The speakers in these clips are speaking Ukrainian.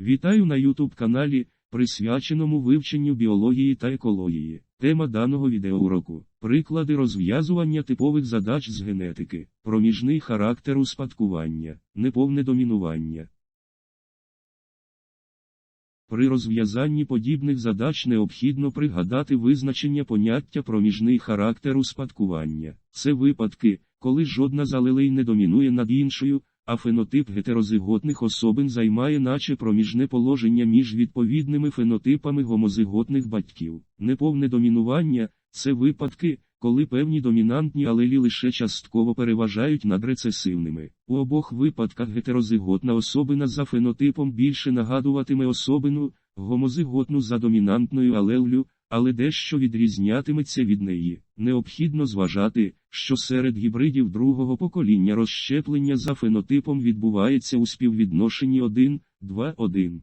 Вітаю на YouTube каналі, присвяченому вивченню біології та екології. Тема даного відеоуроку – приклади розв'язування типових задач з генетики, проміжний характер успадкування, неповне домінування. При розв'язанні подібних задач необхідно пригадати визначення поняття проміжний характер успадкування. Це випадки, коли жодна з алелей не домінує над іншою, а фенотип гетерозиготних особин займає наче проміжне положення між відповідними фенотипами гомозиготних батьків. Неповне домінування це випадки, коли певні домінантні алелі лише частково переважають над рецесивними. У обох випадках гетерозиготна особина за фенотипом більше нагадуватиме особину, гомозиготну за домінантною алеллю, але дещо відрізнятиметься від неї. Необхідно зважати, що серед гібридів другого покоління розщеплення за фенотипом відбувається у співвідношенні 1, 2, 1.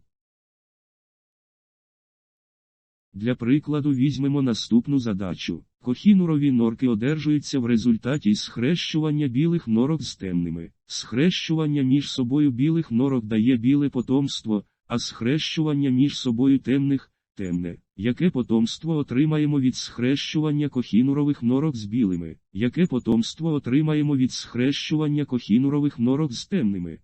Для прикладу візьмемо наступну задачу. Кохінурові норки одержуються в результаті схрещування білих норок з темними. Схрещування між собою білих норок дає біле потомство, а схрещування між собою темних темне. Яке потомство отримаємо від схрещування кохінурових норок з білими? Яке потомство отримаємо від схрещування кохінурових норок з темними?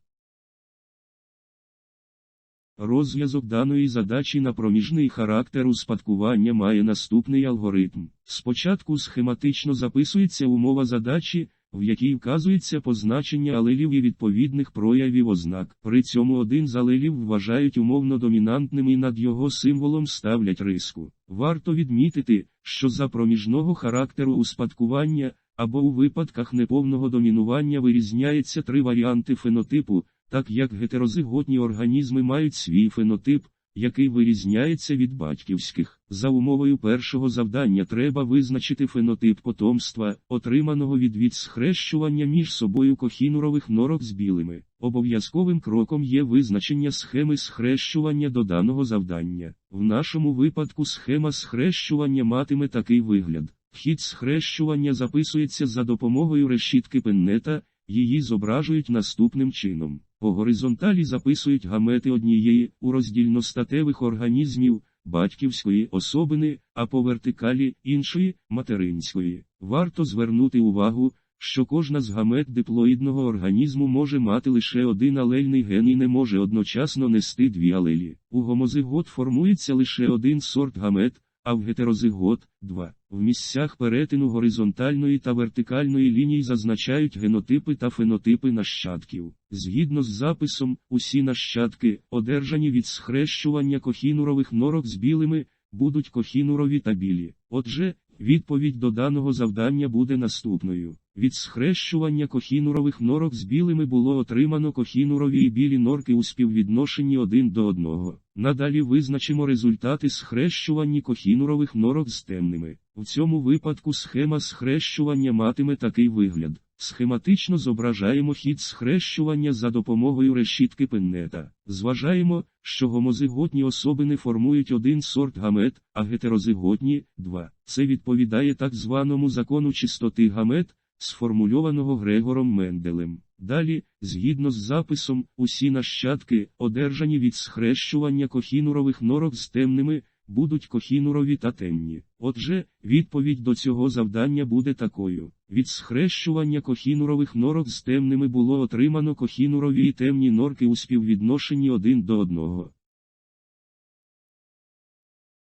Розв'язок даної задачі на проміжний характер успадкування має наступний алгоритм. Спочатку схематично записується умова задачі, в якій вказується позначення алелів і відповідних проявів ознак. При цьому один з алелів вважають умовно домінантним і над його символом ставлять риску. Варто відмітити, що за проміжного характеру успадкування, або у випадках неповного домінування вирізняється три варіанти фенотипу, так як гетерозиготні організми мають свій фенотип, який вирізняється від батьківських. За умовою першого завдання треба визначити фенотип потомства, отриманого від від схрещування між собою кохінурових норок з білими. Обов'язковим кроком є визначення схеми схрещування до даного завдання. В нашому випадку схема схрещування матиме такий вигляд. Вхід схрещування записується за допомогою решітки пеннета, її зображують наступним чином. По горизонталі записують гамети однієї у роздільностатевих організмів батьківської особини, а по вертикалі іншої материнської. Варто звернути увагу, що кожна з гамет диплоїдного організму може мати лише один алельний ген і не може одночасно нести дві алелі. У гомозигот формується лише один сорт гамет, а в гетерозигот – два. В місцях перетину горизонтальної та вертикальної ліній зазначають генотипи та фенотипи нащадків. Згідно з записом, усі нащадки, одержані від схрещування кохінурових норок з білими, будуть кохінурові та білі. Отже, відповідь до даного завдання буде наступною. Від схрещування кохінурових норок з білими було отримано кохінурові і білі норки у співвідношенні один до одного. Надалі визначимо результати схрещування кохінурових норок з темними. В цьому випадку схема схрещування матиме такий вигляд. Схематично зображаємо хід схрещування за допомогою решітки пеннета. Зважаємо, що гомозиготні особини формують один сорт гамет, а гетерозиготні два. Це відповідає так званому закону чистоти гамет, сформульованого Грегором Менделем. Далі, згідно з записом, усі нащадки, одержані від схрещування кохінурових норок з темними, будуть кохінурові та темні. Отже, відповідь до цього завдання буде такою. Від схрещування кохінурових норок з темними було отримано кохінурові і темні норки у співвідношенні один до одного.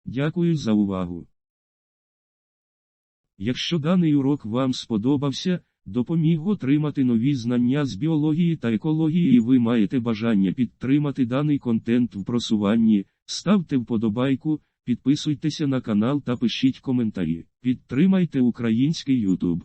Дякую за увагу. Якщо даний урок вам сподобався, допоміг отримати нові знання з біології та екології і ви маєте бажання підтримати даний контент в просуванні, ставте вподобайку, підписуйтеся на канал та пишіть коментарі. Підтримайте український YouTube.